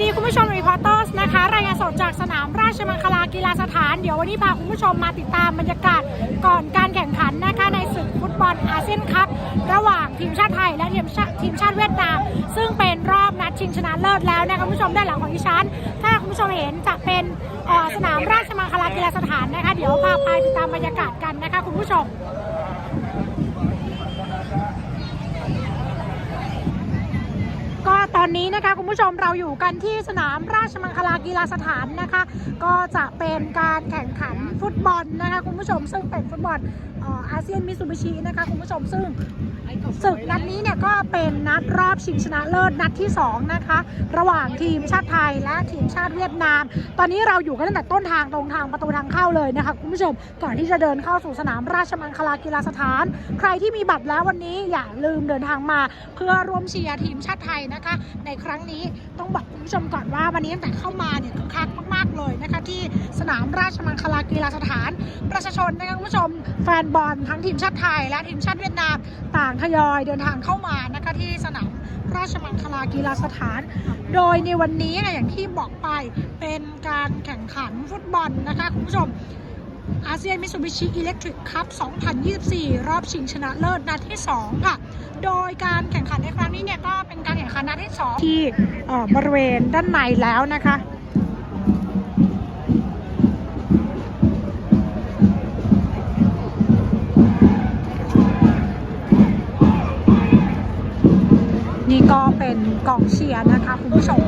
ดีคุณผู้ชมรีพอร์เตอร์สนะคะ รายงานสดจากสนามราชมังคลากีฬาสถาน เดี๋ยววันนี้พาคุณผู้ชมมาติดตามบรรยากาศก่อนการแข่งขันนะคะในศึกฟุตบอลอาเซียนคัพระหว่างทีมชาติไทยและทีมชาติทีมชาติเวียดนาม ซึ่งเป็นรอบนัดชิงชนะเลิศแล้วนะคะคุณผู้ชมด้านหลังของดิฉัน ถ้าคุณผู้ชมเห็นจะเป็นสนามราชมังคลากีฬาสถานนะคะ เดี๋ยวพาไปติดตามบรรยากาศกันนะคะคุณผู้ชม ก็ตอนนี้นะคะคุณผู้ชมเราอยู่กันที่สนามราชมังคลากีฬาสถานนะคะ ก็จะเป็นการแข่งขันฟุตบอลนะคะคุณผู้ชมซึ่งเป็นฟุตบอลเอ่ออาเซียนมิซูบิชินะคะคุณผู้ชมซึ่ง ศึกนัดนี้เนี่ยก็เป็นนัดรอบชิงชนะเลิศนัดที่สองนะคะ ระหว่างทีมชาติไทยและทีมชาติเวียดนาม ตอนนี้เราอยู่กันตั้งแต่ต้นทางตรงทางประตูทางเข้าเลยนะคะคุณผู้ชมก่อนที่จะเดินเข้าสู่สนามราชมังคลากีฬาสถาน ใครที่มีบัตรแล้ววันนี้อย่าลืมเดินทางมา เพื่อร่วมเชียร์ทีมชาติไทยนะคะ ในครั้งนี้ต้องบอกคุณผู้ชมก่อนว่าวันนี้ตั้งแต่เข้ามาเนี่ยคึกคักมากๆเลยนะคะที่สนามราชมังคลากีฬาสถาน ประชาชนนะคะคุณผู้ชมแฟนบอลทั้งทีมชาติไทยและทีมชาติเวียดนามต่างทยอยเดินทางเข้ามานะคะที่สนามราชมังคลากีฬาสถาน โดยในวันนี้ค่ะอย่างที่บอกไปเป็นการแข่งขันฟุตบอลนะคะคุณผู้ชมอาเซียนมิ t ูบิชิอิเล็กทริกคัพ 2024 รอบชิงชนะเลิศนัดที่ 2 ค่ะ โดยการแข่งขันในครั้งนี้เนี่ยก็เป็นการแข่งขันนัดที่ 2 ที่เอ่อบริเวณด้านในแล้วนะคะ ก็เป็นกองเชียร์นะคะคุณผู้ชม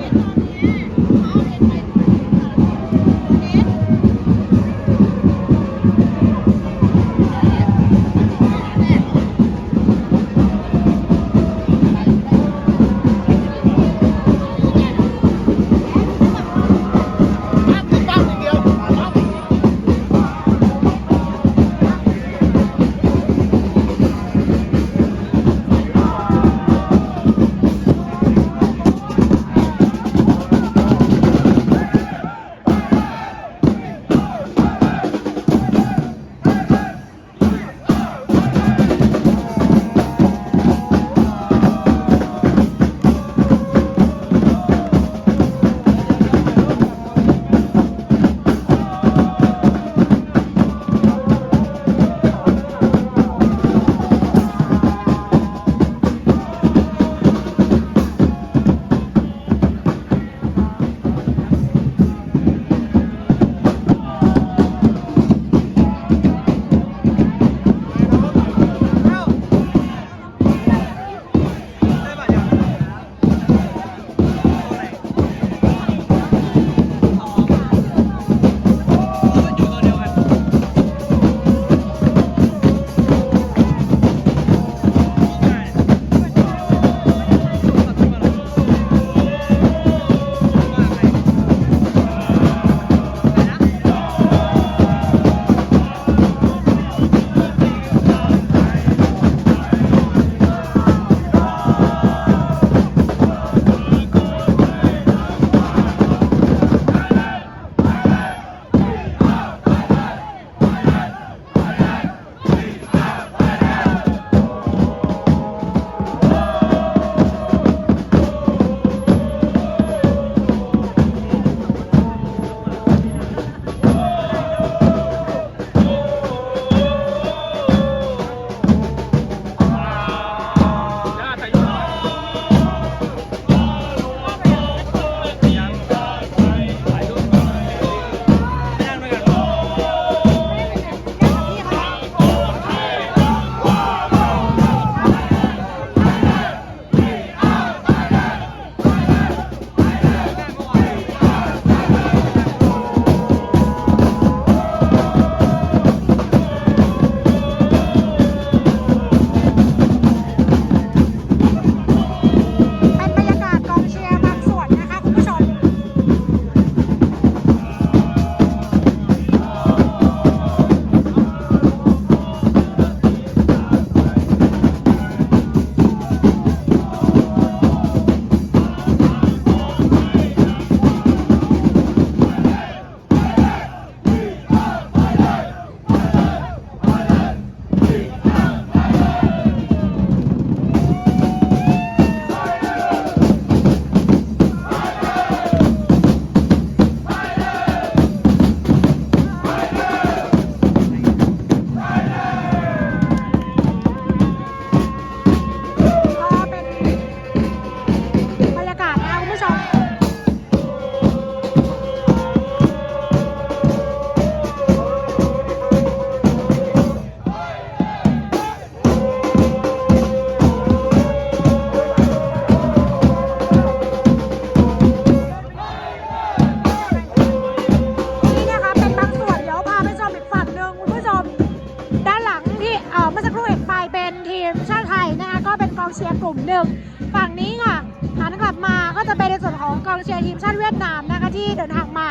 องเชียร์กลุ่มหนึ่งฝั่งนี้ค่ะหันกลับมาก็จะเป็นในส่วนของกองเชียร์ทีมชาติเวียดนามนะคะที่เดินทางมา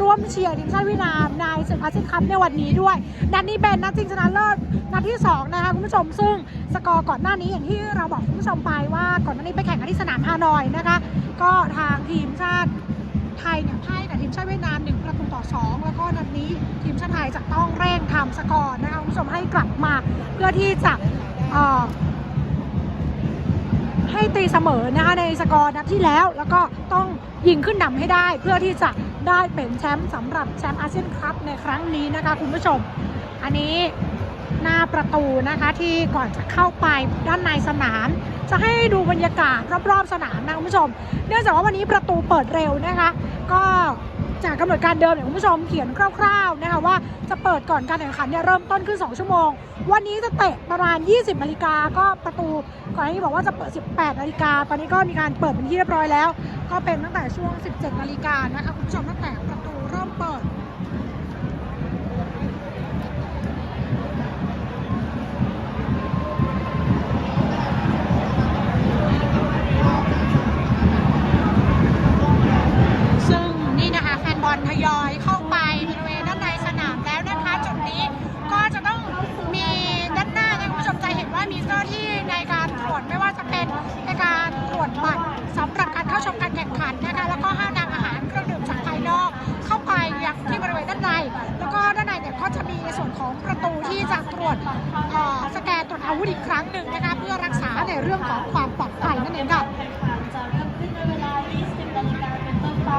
ร่วมเชียร์ทีมชาติเวียดนามในศึกอาเซียนคัพในวันนี้ด้วย นัดนี้เป็นนัดชิงชนะเลิศนัดที่สองนะคะคุณผู้ชมซึ่งสกอร์ก่อนหน้านี้อย่างที่เราบอกคุณผู้ชมไปว่าก่อนหน้านี้ไปแข่งกันที่สนามฮานอยนะคะก็ทางทีมชาติไทยเนี่ยพ่ายกับทีมชาติเวียดนามหนึ่งประตูต่อสองแล้วก็นัดนี้ทีมชาติไทยจะต้องเร่งทำสกอร์นะคะคุณผู้ชมให้กลับมาเพื่อที่จะ ให้ตีเสมอนะคะในสกอร์นัดที่แล้ว แล้วก็ต้องยิงขึ้นนำให้ได้เพื่อที่จะได้เป็นแชมป์สำหรับแชมป์อาเซียนคัพในครั้งนี้นะคะคุณผู้ชม อันนี้หน้าประตูนะคะที่ก่อนจะเข้าไปด้านในสนาม จะให้ดูบรรยากาศรอบๆสนามนะคุณผู้ชม เนื่องจากว่าวันนี้ประตูเปิดเร็วนะคะ ก็ จากกำหนดการเดิมเนี่ยคุณผู้ชมเขียนคร่าวๆนะคะว่าจะเปิดก่อนการแข่งขันเนี่ยเริ่มต้นขึ้น 2 ชั่วโมง วันนี้จะเตะประมาณ 20นาฬิกาก็ประตูก่อนหน้านี้บอกว่าจะเปิด 18นาฬิกาตอนนี้ก็มีการเปิดเป็นที่เรียบร้อยแล้ว ก็เป็นตั้งแต่ช่วง 17นาฬิกานะคะคุณผู้ชมตั้งแต่ประตูเริ่มเปิด ธอีกครั้งหนึ่งนะคะเพื่อรักษาในเรื่องของความปลอดภัยนั่นเองค่ะจะเริ่มขึ้นในเวลา 20นาฬิกาเป็นต้นไป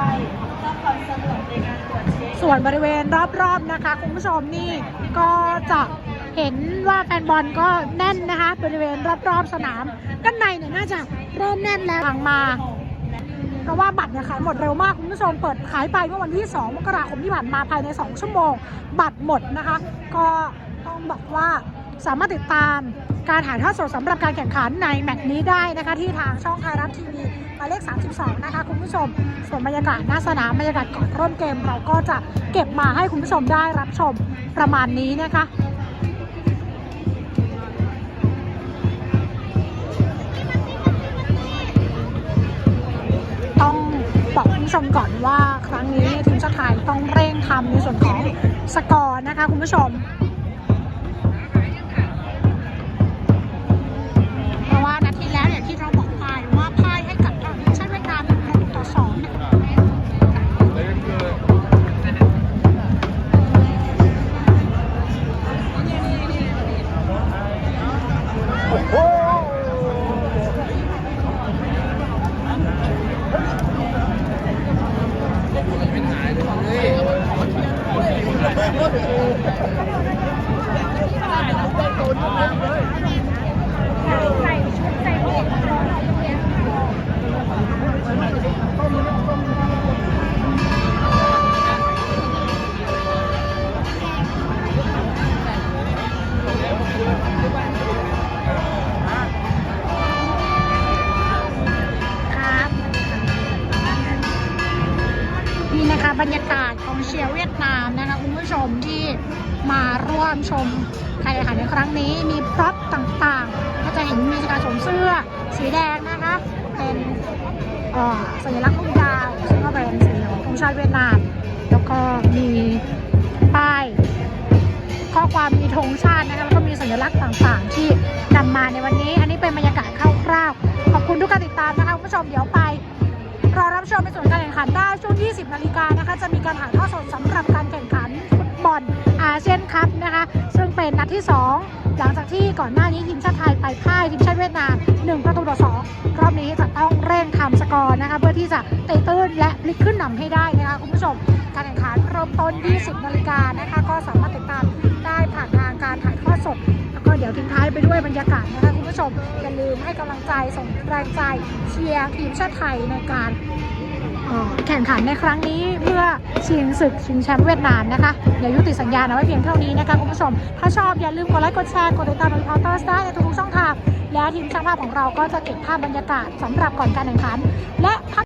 เพื่อความสะดวกในการตรวจเช็คส่วนบริเวณรอบๆนะคะคุณผู้ชมนี่ก็จะเห็นว่าแฟนบอลก็แน่นนะคะบริเวณรอบๆสนามด้านในเนี่ยน่าจะเริ่มแน่นแล้วทางมาเพราะว่าบัตรเนี่ยขายหมดเร็วมากคุณผู้ชมเปิดขายไปเมื่อวันที่ 2 มกราคมที่ผ่านมาภายใน 2 ชั่วโมง บัตรหมดนะคะ ก็ต้องบอกว่า สามารถติดตามการถ่ายทอดสดสำหรับการแข่งขันในแมตช์นี้ได้นะคะที่ทางช่องไทยรัฐทีวีหมายเลข 32 นะคะคุณผู้ชม ส่วนบรรยากาศหน้าสนามบรรยากาศก่อนเริ่มเกมเราก็จะเก็บมาให้คุณผู้ชมได้รับชมประมาณนี้นะคะต้องบอกคุณผู้ชมก่อนว่าครั้งนี้ทีมชาติไทยต้องเร่งทำในส่วนของสกอร์นะคะคุณผู้ชม บรรยากาศของเชียร์เวียดนามนะคะคุณผู้ชมที่มาร่วมชมการแข่งขันในครั้งนี้มีพร็อพต่างๆ ก็จะเห็นมีการสวมเสื้อสีแดงนะคะเป็นอ่อสัญลักษณ์ลูกดาวซึ่งก็เป็นสีของธงชาติเวียดนามแล้วก็มีป้ายข้อความมีธงชาตินะคะแล้วก็มีสัญลักษณ์ต่างๆ ที่นำมาในวันนี้ อันนี้เป็นบรรยากาศคร่าวๆขอบคุณทุกการติดตามนะคะคุณผู้ชมเดี๋ยวไป ชมในส่วนการแข่งขันได้ช่วง 20 นาฬิกานะคะ จะมีการถ่ายทอดสดสำหรับการแข่งขันฟุตบอลอาเซียนคัพนะคะ ซึ่งเป็นนัดที่ 2 หลังจากที่ก่อนหน้านี้ทีมชาติไทยไปพ่ายทีมชาติเวียดนาม 1 ประตูต่อ 2 รอบนี้จะต้องเร่งทำสกอร์นะคะ เพื่อที่จะเตะตื้นและพลิกขึ้นนำให้ได้นะคะคุณผู้ชม การแข่งขันเริ่มต้น 20 นาฬิกานะคะ ก็สามารถติดตามได้ผ่านทางการถ่ายทอดสด เดี๋ยวทิ้งท้ายไปด้วยบรรยากาศนะคะคุณผู้ชมอย่าลืมให้กำลังใจส่งแรงใจเชียร์ทีมชาติไทยในการแข่งขันในครั้งนี้เพื่อชิงศึกชิงแชมป์เวียดนามนะคะเดี๋ยวยุติสัญญาณเอาไว้เพียงเท่านี้นะคะคุณผู้ชม ถ้าชอบอย่าลืมกดไลค์กดแชร์กดติดตามเป็นพาวเตอร์ได้ในทุกช่องทางและทีมช่างภาพของเราก็จะเก็บภาพบรรยากาศสำหรับก่อนการแข่งขัน และพัก